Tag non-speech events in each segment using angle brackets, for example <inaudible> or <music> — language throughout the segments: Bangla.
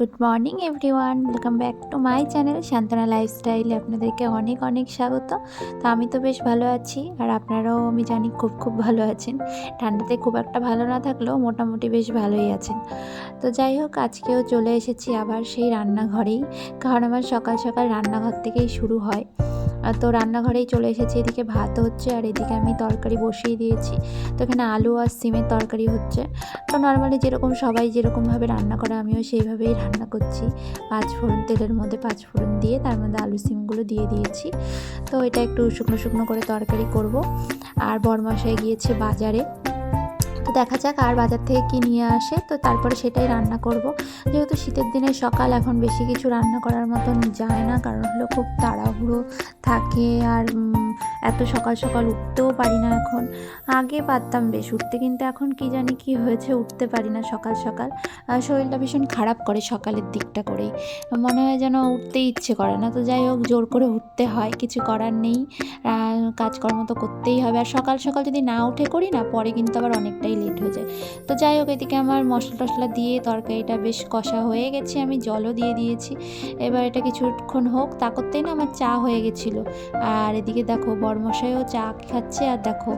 Good morning everyone welcome back to my channel Shantona লাইফস্টাইলে আপনাদেরকে অনেক অনেক স্বাগত। তো আমি তো বেশ ভালো আছি, আর আপনারাও আমি জানি খুব খুব ভালো আছেন। ঠান্ডাতে খুব একটা ভালো না থাকলেও মোটামুটি বেশ ভালোই আছেন। তো যাই হোক, আজকেও চলে এসেছি আবার সেই রান্নাঘরেই। কারণ আমার সকাল সকাল রান্নাঘর থেকেই শুরু হয়। তো রান্নাঘরেই চলে এসেছি, এদিকে ভাত হচ্ছে আর এদিকে আমি তরকারি বসিয়ে দিয়েছি। তো এখানে আলু আর সিমের তরকারি হচ্ছে। তো নর্মালি যেরকম সবাই যেরকমভাবে রান্না করে, আমিও সেইভাবেই রান্না করছি। পাঁচ ফোড়ন, তেলের মধ্যে পাঁচ ফোড়ন দিয়ে তার মধ্যে আলু সিমগুলো দিয়ে দিয়েছি। তো এটা একটু শুকনো শুকনো করে তরকারি করব। আর বরমশাই গিয়েছে বাজারে। তো দেখা যাক আর বাজার থেকে কি নিয়ে আসে। তো তারপরে সেটাই রান্না করব। যেহেতু শীতের দিনে সকাল, এখন বেশি কিছু রান্না করার মতন যায় না, কারণ হলো খুব তাড়াহুড়ো থাকে আর এত সকাল সকাল উঠতেও পারি না এখন। আগে পারতাম বেশ, উঠতে কিন্তু এখন কি জানি কি হয়েছে উঠতে পারি না সকাল সকাল। শরীরটা ভীষণ খারাপ করে সকালের দিকটা করেই। মনে হয় যেন উঠতেই ইচ্ছে করে না, তো যাই হোক জোর করে উঠতে হয়, কিছু করার নেই। কাজকর্ম তো করতেই হবে। আর সকাল সকাল যদি না উঠে করি না, পরে কিন্তু আবার অনেকটাই লেট হয়ে যায়। তো যাই হোক, এদিকে আমার মশলা টশলা দিয়ে তরকারিটা বেশ কষা হয়ে গেছে, আমি জলও দিয়ে দিয়েছি। এবার এটা কিছুক্ষণ হোক, তা করতেই না আমার চা হয়ে গেছিল। আর এদিকে দেখো, বরমশাইও চা খাচ্ছে, আর দেখো,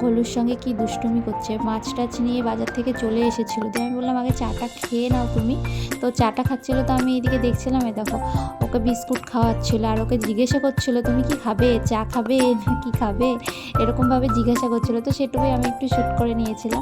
গোলুর সঙ্গে কি দুষ্টুমি করছে। মাছ টাছ নিয়ে বাজার থেকে চলে এসেছিল। তো আমি বললাম, আগে চাটা খেয়ে নাও তুমি। তো চাটা খাচ্ছিলো, তো আমি এদিকে দেখছিলাম, এ দেখো, ওকে বিস্কুট খাওয়াচ্ছিলো, আর ওকে জিজ্ঞাসা করছিল, তুমি কি খাবে? চা খাবে না কি খাবে? এরকমভাবে জিজ্ঞাসা করছিল। তো সেটুকুই আমি একটু শ্যুট করে নিয়েছিলাম।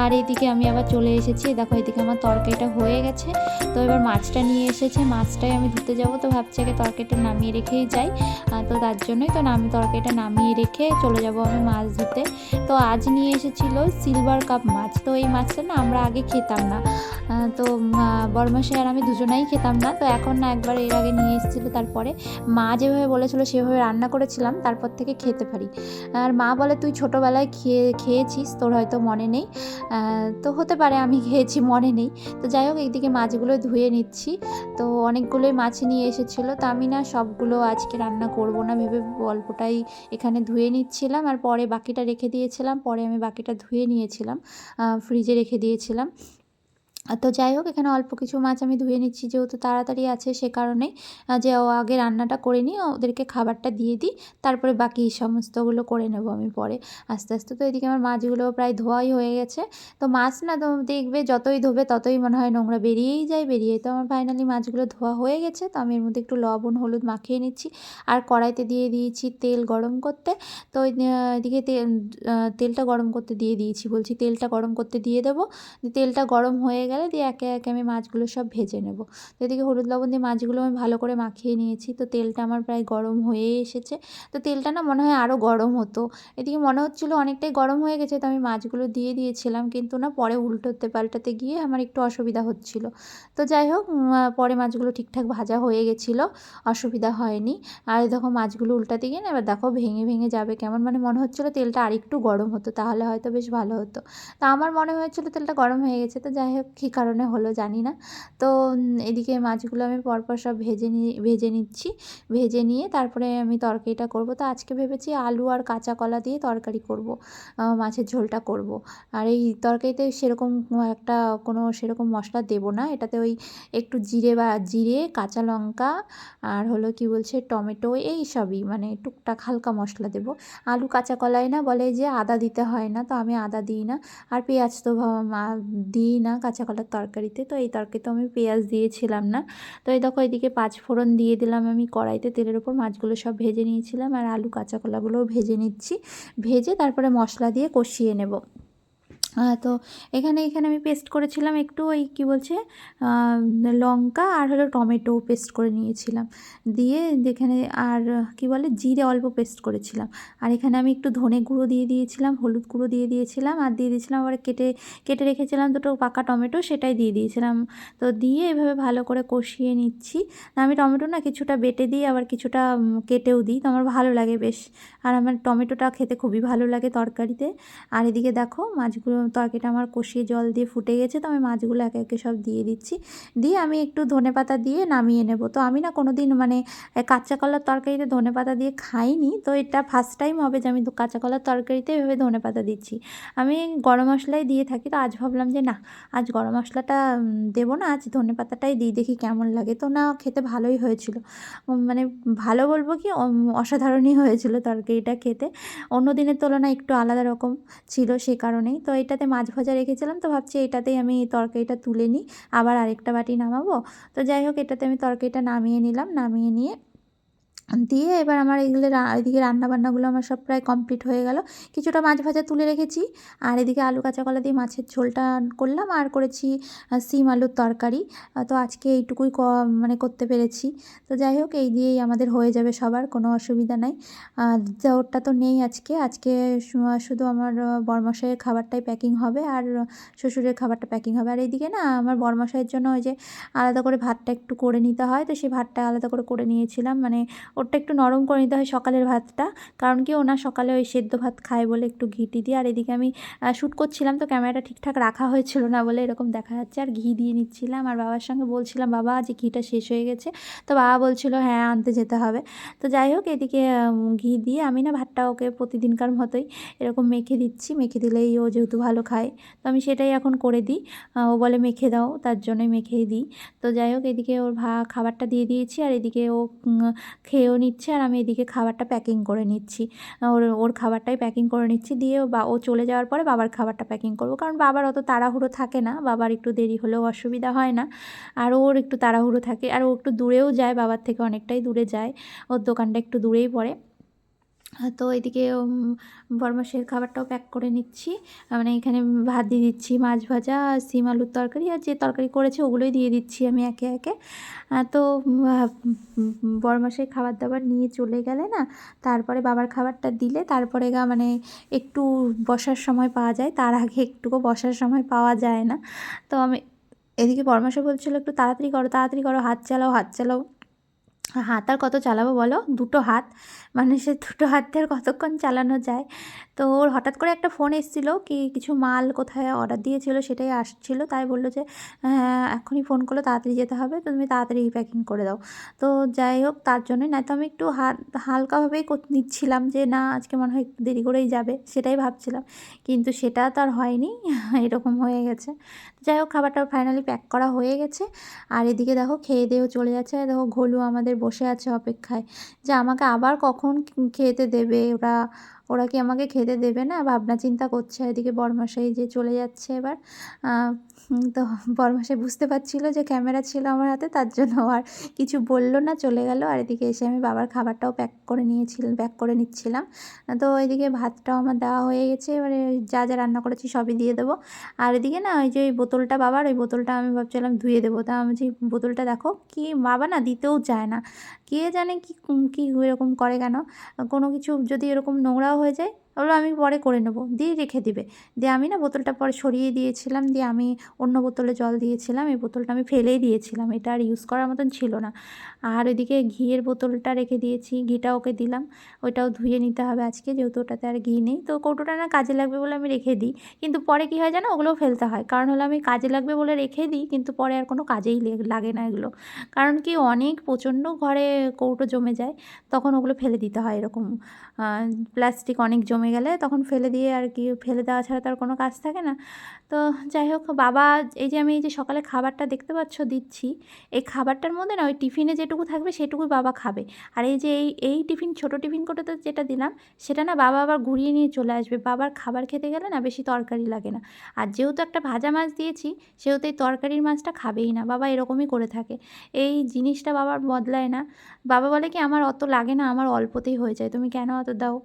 আর এদিকে আমি আবার চলে এসেছি। দেখো, এদিকে আমার তরকারিটা হয়ে গেছে। তো এবার মাছটা নিয়ে এসেছে। মাছটাই আমি ধুতে যাব, তো ভাবছি আগে তরকারিটা নামিয়ে রেখেই যাই। তো তার জন্যই তো আমি তরকারিটা নামিয়ে রেখে চলে যাব আমি মাছ ধুতে। তো আজ নিয়ে এসেছিল সিলভার কাপ মাছ। তো এই মাছটা না আমরা আগে খেতাম না। তো বরমাসে আর আমি দুজনাই খেতাম না। তো এখন না একবার এর আগে নিয়ে এসেছিল, তারপরে মা যেভাবে বলেছিল সেভাবে রান্না করেছিলাম, তারপর থেকে খেতে পারি। আর মা বলে, তুই ছোটোবেলায় খেয়ে, খেয়েছিস, তোর হয়তো মনে নেই। তো হতে পারে আমি খেয়েছি, মনে নেই। তো যাই হোক, এইদিকে মাছগুলো ধুয়ে নিচ্ছি। তো অনেকগুলোই মাছ নিয়ে এসেছিল। তো আমি না সবগুলো আজকে রান্না করব না, ভেবে অল্পটাই এখানে ধুয়ে নিচ্ছিলাম। আর পরে বাকিটা রেখে দিয়েছিলাম। পরে আমি বাকিটা ধুয়ে নিয়েছিলাম ফ্রিজে রেখে দিয়েছিলাম। তো যাই হোক, এখানে অল্প কিছু মাছ আমি ধুয়ে নিচ্ছি, যেহেতু তাড়াতাড়ি আছে সে কারণে যে ও আগে রান্নাটা করে নিই ওদেরকে খাবারটা দিয়ে দিই, তারপরে বাকি সমস্তগুলো করে নেব আমি পরে। আস্তে আস্তে তো এদিকে আমার মাছগুলো প্রায় ধোয়াই হয়ে গেছে। তো মাছ না তো দেখবে যতই ধোবে ততই মনে হয় নোংরা বেরিয়েই যায় বেরিয়ে তো আমার ফাইনালি মাছগুলো ধোয়া হয়ে গেছে, তো আমি এর মধ্যে একটু লবণ, হলুদ মাখিয়ে নিচ্ছি। আর কড়াইতে দিয়ে দিয়েছি তেল গরম করতে, তো এদিকে তেল তেলটা গরম করতে দিয়ে দিয়েছি, বলছি তেলটা গরম করতে দিয়ে দেবো। তেলটা গরম হয়ে গেলে দিয়ে একে একে আমি মাছগুলো সব ভেজে নেব। তো এদিকে হলুদ লবণ দিয়ে মাছগুলো আমি ভালো করে মাখিয়ে নিয়েছি। তো তেলটা আমার প্রায় গরম হয়ে এসেছে। তো তেলটা না মনে হয় আরও গরম হতো। এদিকে মনে হচ্ছিল অনেকটাই গরম হয়ে গেছে, তো আমি মাছগুলো দিয়ে দিয়েছিলাম। কিন্তু না পরে উল্টোতে পাল্টাতে গিয়ে আমার একটু অসুবিধা হচ্ছিল। তো যাই হোক পরে মাছগুলো ঠিকঠাক ভাজা হয়ে গেছিল। অসুবিধা হয়নি। আর দেখো মাছগুলো উল্টাতে গিয়ে না এবার দেখো ভেঙে ভেঙে যাবে। কেমন মানে মনে হচ্ছিল তেলটা আরেকটু গরম হতো, তাহলে হয়তো বেশ ভালো হতো। তা আমার মনে হয়েছিল তেলটা গরম হয়ে গেছে। তো যাই হোক কী কারণে হলো জানি না। তো এদিকে মাছগুলো আমি পরপর সব ভেজে নিয়ে ভেজে নিচ্ছি। ভেজে নিয়ে তারপরে আমি তরকারিটা করব। তো আজকে ভেবেছি আলু আর কাঁচা কলা দিয়ে তরকারি করব মাছের ঝোলটা করব। আর এই তরকারিতে সেরকম একটা কোনো সেরকম মশলা দেব না। এটাতে ওই একটু জিরে বা, জিরে, কাঁচা লঙ্কা আর হলো কি বলছে টমেটো এই সবই মানে টুকটাক হালকা মশলা দেব। আলু কাঁচা কলাই না বলে যে আদা দিতে হয় না, তো আমি আদা দিই না। আর পেঁয়াজ তো দিই না কাঁচা কলার তরকারিতে। তো এই তরকারিতে আমি পেঁয়াজ দিয়েছিলাম না। তো এই দেখো এদিকে পাঁচ ফোড়ন দিয়ে দিলাম আমি কড়াইতে তেলের ওপর মাছগুলো সব ভেজে নিয়েছিলাম আর আলু কাঁচা কলাগুলোও ভেজে নিচ্ছি। ভেজে তারপরে মশলা দিয়ে কষিয়ে নেব। তো এখানে এখানে আমি পেস্ট করেছিলাম একটু ওই কী বলছে লঙ্কা আর হলো টমেটো পেস্ট করে নিয়েছিলাম। দিয়ে এখানে আর কি বলে, জিরে অল্প পেস্ট করেছিলাম। আর এখানে আমি একটু ধনে গুঁড়ো দিয়ে দিয়েছিলাম, হলুদ গুঁড়ো দিয়ে দিয়েছিলাম আর দিয়ে দিয়েছিলাম আবার কেটে কেটে রেখেছিলাম দুটো পাকা টমেটো সেটাই দিয়ে দিয়েছিলাম। তো দিয়ে এভাবে ভালো করে কষিয়ে নিচ্ছি। আমি টমেটো না কিছুটা বেটে দিই, আবার কিছুটা কেটেও দিই। তো আমার ভালো লাগে বেশ। আর আমার টমেটোটা খেতে খুবই ভালো লাগে তরকারিতে। আর এদিকে দেখো, মাছগুলো তরকারিটা আমার কষিয়ে জল দিয়ে ফুটে গেছে, তো আমি মাছগুলো একে একে সব দিয়ে দিচ্ছি। দিয়ে আমি একটু ধনে পাতা দিয়ে নামিয়ে নেব। তো আমি না কোনো দিন মানে কাঁচা কলার তরকারিতে ধনে পাতা দিয়ে খাইনি, তো এটা ফার্স্ট টাইম হবে যে আমি কাঁচা কলার তরকারিতে এভাবে ধনে পাতা দিচ্ছি। আমি গরম মশলাই দিয়ে থাকি, তো আজ ভাবলাম যে না, আজ গরম মশলাটা দেবো না, আজ ধনে পাতাটাই দিই, দেখি কেমন লাগে। তো না, খেতে ভালোই হয়েছিল। মানে ভালো বলব কি অসাধারণই হয়েছিল তরকারিটা খেতে। অন্য দিনের তুলনায় একটু আলাদা রকম ছিল সে কারণেই। তো এটাতে মাছ ভাজা রেখেছিলাম, তো ভাবছি এটাতেই আমি তরকারিটা তুলে নিই, আবার আরেকটা বাটি নামাবো। তো যাই হোক, এটাতে আমি তরকারিটা নামিয়ে নিলাম, নামিয়ে নিয়ে দিয়ে এবার আমার এগুলো এদিকে রান্নাবান্নাগুলো আমার সব প্রায় কমপ্লিট হয়ে গেল। কিছুটা মাছ ভাজা তুলে রেখেছি। আর এদিকে আলু কাঁচা কলা দিয়ে মাছের ঝোলটা করলাম। আর করেছি সিম আলুর তরকারি। তো আজকে এইটুকুই মানে করতে পেরেছি। তো যাই হোক, এই দিয়েই আমাদের হয়ে যাবে সবার, কোনো অসুবিধা নাই। ওরটা তো নেই আজকে। আজকে শুধু আমার বরমশাইয়ের খাবারটাই প্যাকিং হবে। আর শ্বশুরের খাবারটা প্যাকিং হবে। আর এইদিকে না, আমার বরমশাইয়ের জন্য ওই যে আলাদা করে ভাতটা একটু করে নিতে হয়। তো সেই ভাতটা আলাদা করে করে নিয়েছিলাম। মানে ওটা একটু নরম করে নিতে হয় সকালের ভাতটা। কারণ কি ওনার সকালে ওই সেদ্ধ ভাত খায় বলে একটু ঘিটি দিয়ে। আর এদিকে আমি শ্যুট করছিলাম তো ক্যামেরাটা ঠিকঠাক রাখা হয়েছিল না বলে এরকম দেখা যাচ্ছে। আর ঘি দিয়ে নিচ্ছিলাম। আর বাবার সঙ্গে বলছিলাম, বাবা যে ঘিটা শেষ হয়ে গেছে। তো বাবা বলছিল হ্যাঁ আনতে যেতে হবে। তো যাই হোক, এদিকে ঘি দিয়ে আমি না ভাতটা ওকে প্রতিদিনকার মতোই এরকম মেখে দিচ্ছি। মেখে দিলেই ও যেহেতু ভালো খায়, তো আমি সেটাই এখন করে দিই। ও বলে, মেখে দাও। তার জন্যই মেখেই দিই। তো যাই হোক, এদিকে ওর ভা, খাবারটা দিয়ে দিয়েছি। আর এদিকে ও খেয়ে খেয়েও নিচ্ছে আর আমি এদিকে খাবারটা প্যাকিং করে নিচ্ছি। ওর ওর খাবারটাই প্যাকিং করে নিচ্ছি দিয়ে বা, ও চলে যাওয়ার পরে বাবার খাবারটা প্যাকিং করব। কারণ বাবার অত তাড়াহুড়ো থাকে না, বাবার একটু দেরি হলেও অসুবিধা হয় না। আর ওর একটু তাড়াহুড়ো থাকে, আর ও একটু দূরেও যায়, বাবার থেকে অনেকটাই দূরে যায়। ওর দোকানটা একটু দূরেই পড়ে। তো এদিকে বরমাসের খাবারটাও প্যাক করে নিচ্ছি। মানে এখানে ভাত দিয়ে দিচ্ছি, মাছ ভাজা, সিম আলুর তরকারি আর যে তরকারি করেছে ওগুলোই দিয়ে দিচ্ছি আমি একে একে। তো বরমাসের খাবার দাবার নিয়ে চলে গেলে না, তারপরে বাবার খাবারটা দিলে তারপরে গা মানে একটু বসার সময় পাওয়া যায়, তার আগে একটুকু বসার সময় পাওয়া যায় না। তো আমি, এদিকে বরমাসে বলছিল একটু তাড়াতাড়ি করো তাড়াতাড়ি করো, হাত চালাও হাত চালাও। হাত আর কত চালাবো বলো? দুটো হাত। মানে সে দুটো হাত আর কতক্ষণ চালানো যায়? তো ওর হঠাৎ করে একটা ফোন এসেছিল কি কিছু মাল কোথায় অর্ডার দিয়েছিল সেটাই আসছিল। তাই বলল যে হ্যাঁ এখনই ফোন করল তাড়াতাড়ি যেতে হবে। তো তুমি তাড়াতাড়ি প্যাকিং করে দাও। তো যাই হোক, তার জন্যই না তো আমি একটু হাত হালকাভাবেই নিচ্ছিলাম যে, না, আজকে মনে হয় একটু দেরি করেই যাবে। সেটাই ভাবছিলাম। কিন্তু সেটা তো আর হয়নি। <laughs> এরকম হয়ে গেছে। যাই হোক, খাবারটা ফাইনালি প্যাক করা হয়ে গেছে। আর এদিকে দেখো, খেয়ে দিয়েও চলে যাচ্ছে। দেখো, ঘোলু আমাদের বসে আছে অপেক্ষায় যে আমাকে আবার কখন খেতে দেবে? ওরা ওরা কি আমাকে খেতে দেবে না? ভাবনা চিন্তা করছে, এদিকে বরমাসাই যে চলে যাচ্ছে এবার। তো বরমাসাই বুঝতে পারছিল যে ক্যামেরা ছিল আমার হাতে, তার জন্য আর কিছু বলল না, চলে গেল। আর এদিকে এসে আমি বাবার খাবারটাও প্যাক করে নিয়েছিলাম প্যাক করে নিচ্ছিলাম। তো এদিকে ভাতটাও আমার দেওয়া হয়ে গেছে, এবারে যা যা রান্না করেছি সবই দিয়ে দেবো। আর এদিকে না, ওই যে ওই বোতলটা বাবার, ওই বোতলটা আমি ভাবছিলাম ধুয়ে দেবো। তা আমি যে বোতলটা দেখো, কি বাবা না দিতেও চায় না। কে জানে কি, কী এরকম করে কেন? কোনো কিছু যদি এরকম নোংরাও হয়ে যায়। ওগুলো আমি পরে করে নেব। দিয়ে রেখে দিবে। দিয়ে আমি না বোতলটা পরে সরিয়ে দিয়েছিলাম, দিয়ে আমি অন্য বোতলে জল দিয়েছিলাম, এই বোতলটা আমি ফেলেই দিয়েছিলাম। এটা আর ইউজ করার মতন ছিল না। আর ওইদিকে ঘিয়ের বোতলটা রেখে দিয়েছি, ঘিটা ওকে দিলাম, ওইটাও ধুয়ে নিতে হবে আজকে, যেহেতু ওটাতে আর ঘি নেই। তো কৌটোটা না কাজে লাগবে বলে আমি রেখে দিই, কিন্তু পরে কী হয় জানো, ওগুলোও ফেলতে হয়। কারণ হলো আমি কাজে লাগবে বলে রেখে দিই, কিন্তু পরে আর কোনো কাজেই লাগে না এগুলো। কারণ কি অনেক প্রচণ্ড ঘরে কৌটো জমে যায়, তখন ওগুলো ফেলে দিতে হয় এরকম। প্লাস্টিক অনেক জমে গেলে তখন ফেলে দিয়ে আর কি, ফেলে দেওয়া ছাড়া তো আর কোনো কাজ থাকে না। তো যাই হোক, বাবা এই যে আমি এই যে সকালে খাবারটা দেখতে পাচ্ছ, দিচ্ছি। এই খাবারটার মধ্যে না ওই টিফিনে যেটুকু থাকবে সেটুকুই বাবা খাবে। আর এই যে এই এই টিফিন, ছোটো টিফিন কোটোতে যেটা দিলাম, সেটা না বাবা আবার ঘুরিয়ে নিয়ে চলে আসবে। বাবার খাবার খেতে গেলে না বেশি তরকারি লাগে না। আর যেহেতু একটা ভাজা মাছ দিয়েছি, সেহেতু এই তরকারির মাছটা খাবেই না। বাবা এরকমই করে থাকে। এই জিনিসটা বাবার বদলায় না। বাবা বলে কি, আমার অত লাগে না, আমার অল্পতেই হয়ে যায়। তুমি কেন অত দাও?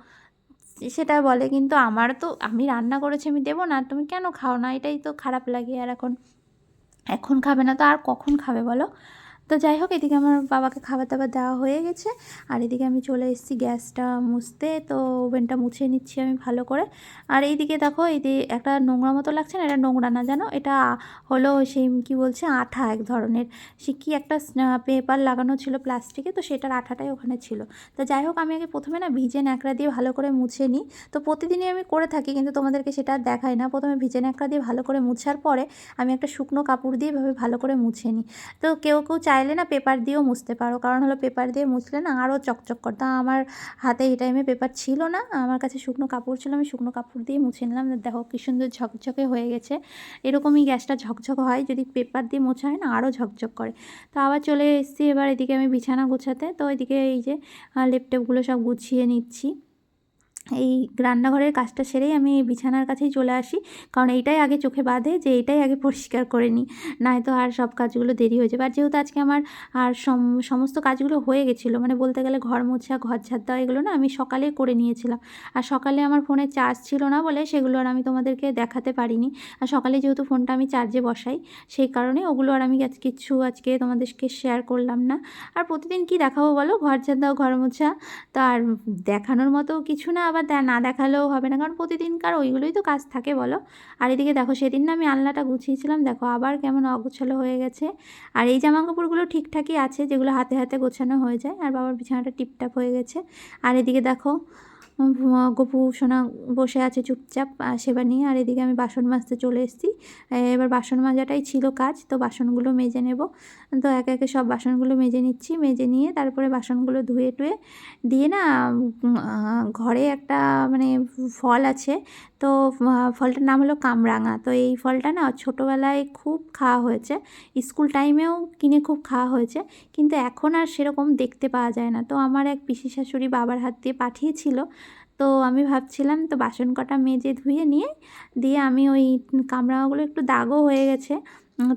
সেটা বলে, কিন্তু আমার তো, আমি রান্না করেছি, আমি দেবো না, তুমি কেন খাও না? এটাই তো খারাপ লাগে আর এখন এখন খাবে না তো আর কখন খাবে বলো? তো যাই হোক, এদিকে আমার বাবাকে খাবার দাবার দেওয়া হয়ে গেছে। আর এদিকে আমি চলে এসেছি গ্যাসটা মুছতে। তো ওভেনটা মুছে নিচ্ছি আমি ভালো করে। আর এইদিকে দেখো, এই একটা নোংরা মতো লাগছে না, এটা নোংরা না জানো? এটা হলো সেই কি বলছে, আঠা এক ধরনের। সে কি একটা পেপার লাগানো ছিল প্লাস্টিকে, তো সেটার আঠাটাই ওখানে ছিল। তো যাই হোক, আমি আগে প্রথমে না ভিজে ন্যাকড়া দিয়ে ভালো করে মুছে নিই। তো প্রতিদিনই আমি করে থাকি, কিন্তু তোমাদেরকে সেটা দেখাই না। প্রথমে ভিজে ন্যাকড়া দিয়ে ভালো করে মুছার পরে আমি একটা শুকনো কাপড় দিয়ে এভাবে ভালো করে মুছে নিই। তো কেউ কেউ চাইলে না পেপার দিয়েও মুছতে পারো। কারণ হলো পেপার দিয়ে মুছলে না আরও চকচক করতো আমার হাতে এই টাইমে পেপার ছিল না। আমার কাছে শুকনো কাপড় ছিল। আমি শুকনো কাপড় দিয়ে মুছে নিলাম। দেখো কী সুন্দর ঝকঝকে হয়ে গেছে। এরকমই গ্যাসটা ঝকঝক হয়। যদি পেপার দিয়ে মোছা হয় না আরও ঝকঝক করে। তো আবার চলে এসেছি। এবার এদিকে আমি বিছানা গুছাতে। তো এদিকে এই যে লেপটেপগুলো সব গুছিয়ে নিচ্ছি। এই রান্নাঘরের কাজটা সেরেই আমি বিছানার কাছেই চলে আসি। কারণ এইটাই আগে চোখে বাঁধে যে এইটাই আগে পরিষ্কার করে নিই। নয়তো আর সব কাজগুলো দেরি হয়ে যাবে। আর যেহেতু আজকে আমার আর সমস্ত কাজগুলো হয়ে গেছিল মানে বলতে গেলে ঘর মোছা, ঘর ছাদ দেওয়া এগুলো না আমি সকালে করে নিয়েছিলাম। আর সকালে আমার ফোনে চার্জ ছিল না বলে সেগুলো আর আমি তোমাদেরকে দেখাতে পারিনি। আর সকালে যেহেতু ফোনটা আমি চার্জে বসাই, সেই কারণে ওগুলো আর আমি আজ কিছু আজকে তোমাদেরকে শেয়ার করলাম না। আর প্রতিদিন কি দেখাবো বলো? ঘর ছাদ দাও ঘর মোছা, তো আর দেখানোর মতো কিছু না, আবার না দেখালেও হবে না। কারণ প্রতিদিনকার ওইগুলোই তো কাজ থাকে, বলো। আর এদিকে দেখো, সেদিন না আমি আলনাটা গুছিয়েছিলাম। দেখো, আবার কেমন অগোছালো হয়ে গেছে। আর এই জামা কাপড়গুলো ঠিকঠাকই আছে, যেগুলো হাতে হাতে গোছানো হয়ে যায়। আর বাবার বিছানাটা টিপটাপ হয়ে গেছে। আর এদিকে দেখো গপু সোনা বসে আছে চুপচাপ সেবা নিয়ে। আর এদিকে আমি বাসন মাজতে চলে এসেছি। এবার বাসন মাজাটাই ছিল কাজ, তো বাসনগুলো মেজে নেব। তো একে একে সব বাসনগুলো মেজে নিচ্ছি। মেজে নিয়ে তারপরে বাসনগুলো ধুয়ে টুয়ে দিয়ে না ঘরে একটা মানে ফল আছে। তো ফলটার নাম হলো কামরাঙা। তো এই ফলটা না ছোটোবেলায় খুব খাওয়া হয়েছে। স্কুল টাইমেও কিনে খুব খাওয়া হয়েছে। কিন্তু এখন আর সেরকম দেখতে পাওয়া যায় না। তো আমার এক পিসি শাশুড়ি বাবার হাত দিয়ে পাঠিয়েছিল। তো আমি ভাবছিলাম, তো বাসন কটা মেজে ধুয়ে নিয়ে দিয়ে আমি ওই কামরাঙাগুলো একটু দাগও হয়ে গেছে।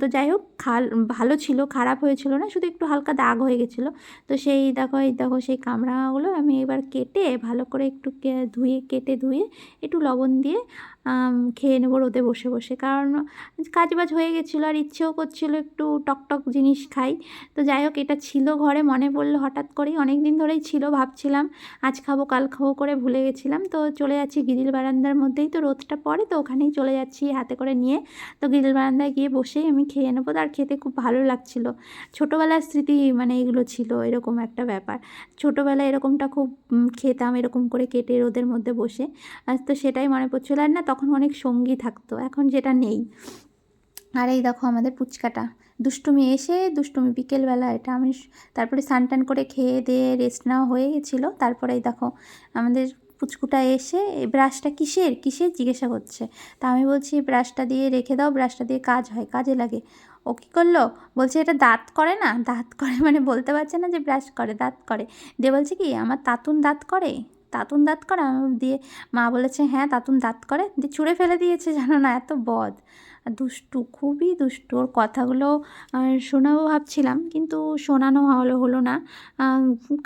তো যাই হোক, খাল, ভালো ছিল, খারাপ হয়েছিল না, শুধু একটু হালকা দাগ হয়ে গেছিল। তো সেই দেখো, এই দেখো সেই কামরাঙাগুলো আমি এবার কেটে ভালো করে একটু ধুয়ে, কেটে ধুয়ে একটু লবণ দিয়ে খেয়ে নেব রোদে বসে বসে। কারণ কাজ বাজ হয়ে গেছিল আর ইচ্ছেও করছিল একটু টকটক জিনিস খাই। তো যাই হোক, এটা ছিল ঘরে, মনে পড়ল হঠাৎ করেই। অনেক দিন ধরেই ছিল, ভাবছিলাম আজ খাব, কাল খাব করে ভুলে গেছিলাম। তো চলে যাচ্ছি গিরিল বারান্দার মধ্যেই। তো রোদটা পড়ে, তো ওখানেই চলে যাচ্ছি হাতে করে নিয়ে। তো গিরিল বারান্দায় গিয়ে বসেই আমি খেয়ে নেব। আর খেতে খুব ভালো লাগছিল। ছোটোবেলার স্মৃতি মানে এগুলো ছিল, এরকম একটা ব্যাপার। ছোটোবেলায় এরকমটা খুব খেতাম, এরকম করে কেটে রোদের মধ্যে বসে। তো সেটাই মনে পড়ছিলো। আর না তখন অনেক সঙ্গী থাকতো, এখন যেটা নেই। আর এই দেখো আমাদের পুচকাটা। দুষ্টুমি এসে, দুষ্টুমি বিকেলবেলা এটা আমি তারপরে স্নান করে খেয়ে দিয়ে রেস্ট নেওয়া হয়ে গেছিল তারপরে এই দেখো আমাদের পুচকুটা এসে এই ব্রাশটা কিসের? কিসের? জিজ্ঞাসা করছে। তা আমি বলছি ব্রাশটা দিয়ে রেখে দাও ব্রাশটা দিয়ে কাজ হয়, কাজে লাগে। ও কী করল? বলছে, এটা দাঁত করে না? দাঁত করে মানে বলতে পারছে না যে ব্রাশ করে, দাঁত করে। দিয়ে বলছে কি, আমার তাতুন দাঁত করে? তাতুন দাঁত করে? দিয়ে মা বলেছে হ্যাঁ তাতুন দাঁত করে। দিয়ে ছুঁড়ে ফেলে দিয়েছে, জানো না, এত বদ। দুষ্টু, খুবই দুষ্টু। ওর কথাগুলো শোনাবো ভাবছিলাম, কিন্তু শোনানো হলো হলো না।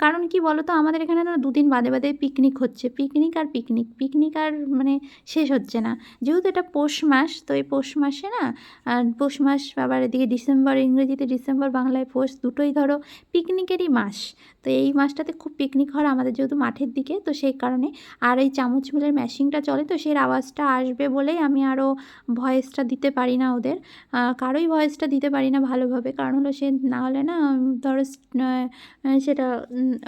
কারণ কি বলো তো, আমাদের এখানে না দুদিন বাদে বাদে পিকনিক হচ্ছে। পিকনিক আর পিকনিক পিকনিক আর মানে শেষ হচ্ছে না। যেহেতু এটা পৌষ মাস, তো এই পৌষ মাসে না পৌষ মাস আবার এদিকে ডিসেম্বর ইংরেজিতে ডিসেম্বর বাংলায় পৌষ, দুটোই ধরো পিকনিকেরই মাস। তো এই মাসটাতে খুব পিকনিক হয় আমাদের যেহেতু মাঠের দিকে, তো সেই কারণে আর এই চামচ মিলের ম্যাশিংটা চলে তো সেই আওয়াজটা আসবে বলেই আমি আরও ভয়েসটা দিতে পারি না ওদের। কারোই ভয়েসটা দিতে পারি না ভালোভাবে, কারণ হলো সে না হলে না ধরো সেটা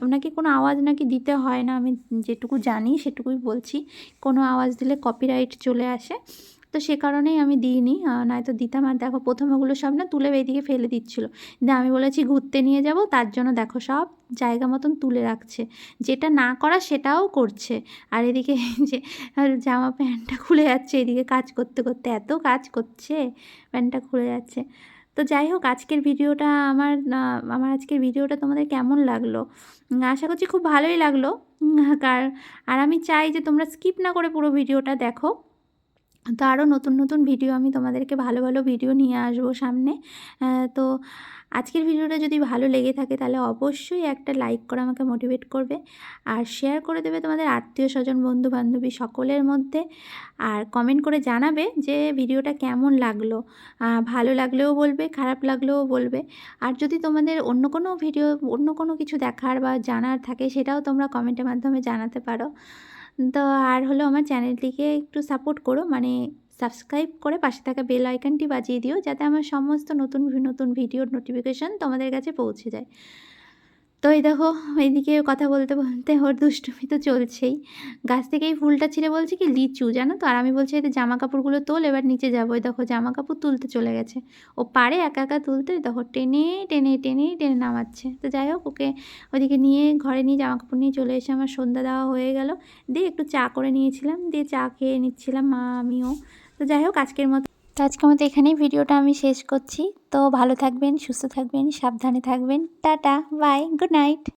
ওনাকে কোনো আওয়াজ নাকি দিতে হয় না, আমি যেটুকু জানি সেটুকুই বলছি। কোনো আওয়াজ দিলে কপিরাইট চলে আসে। তো সে কারণেই আমি দিইনি। নয়তো দিতাম আর দেখো প্রথম ওগুলো সব না তুলে এইদিকে ফেলে দিচ্ছিল। দিয়ে আমি বলেছি ঘুরতে নিয়ে যাব, তার জন্য দেখো সব জায়গা মতন তুলে রাখছে। যেটা না করা সেটাও করছে। আর এদিকে <laughs> যে জামা প্যান্টটা খুলে যাচ্ছে, এদিকে কাজ করতে করতে এত কাজ করছে, প্যান্টটা খুলে যাচ্ছে। তো যাই হোক, আজকের ভিডিওটা আমার আমার আজকের ভিডিওটা তোমাদের কেমন লাগল? আশা করছি খুব ভালোই লাগল। আর আর আমি চাই যে তোমরা স্কিপ না করে পুরো ভিডিওটা দেখো। তো আরও নতুন নতুন ভিডিও আমি তোমাদেরকে ভালো ভালো ভিডিও নিয়ে আসব সামনে। তো আজকের ভিডিওটা যদি ভালো লেগে থাকে তাহলে অবশ্যই একটা লাইক করে আমাকে মোটিভেট করবে। আর শেয়ার করে দেবে তোমাদের আত্মীয় স্বজন বন্ধু বান্ধবী সকলের মধ্যে। আর কমেন্ট করে জানাবে যে ভিডিওটা কেমন লাগল। ভালো লাগলেও বলবে, খারাপ লাগলেও বলবে। আর যদি তোমাদের অন্য কোনো ভিডিও অন্য কোনো কিছু দেখার বা জানার থাকে সেটাও তোমরা কমেন্টের মাধ্যমে জানাতে পারো। তো আর হলো আমার চ্যানেলটিকে একটু সাপোর্ট করো মানে সাবস্ক্রাইব করে পাশে থাকা বেল আইকনটি বাজিয়ে দিও, যাতে আমার সমস্ত নতুন নতুন ভিডিওর নোটিফিকেশান তোমাদের কাছে পৌঁছে যায়। তো এই দেখো এইদিকে কথা বলতে বলতে ওর দুষ্টুমি তো চলছেই। গাছ থেকে এই ফুলটা ছিঁড়ে বলছে কি, লিচু, জানো তো? আর আমি বলছি এতে জামা কাপড়গুলো তোল, এবার নিচে যাব। ওই দেখো জামা কাপড় তুলতে চলে গেছে। ও পারে একা একা তুলতে দেখো, টেনে টেনে টেনে টেনে নামাচ্ছে। তো যাই হোক, ওকে ওদিকে নিয়ে, ঘরে নিয়ে জামা কাপড় নিয়ে চলে এসে আমার সন্ধ্যা দেওয়া হয়ে গেল। দিয়ে একটু চা করে নিয়েছিলাম। দিয়ে চা খেয়ে নিচ্ছিলাম মা, আমিও। তো যাই হোক, আজকের মতো তো আজকের মতো এখানেই ভিডিওটা আমি শেষ করছি। তো ভালো থাকবেন, সুস্থ থাকবেন, সাবধানে থাকবেন। Tata, bye, good night.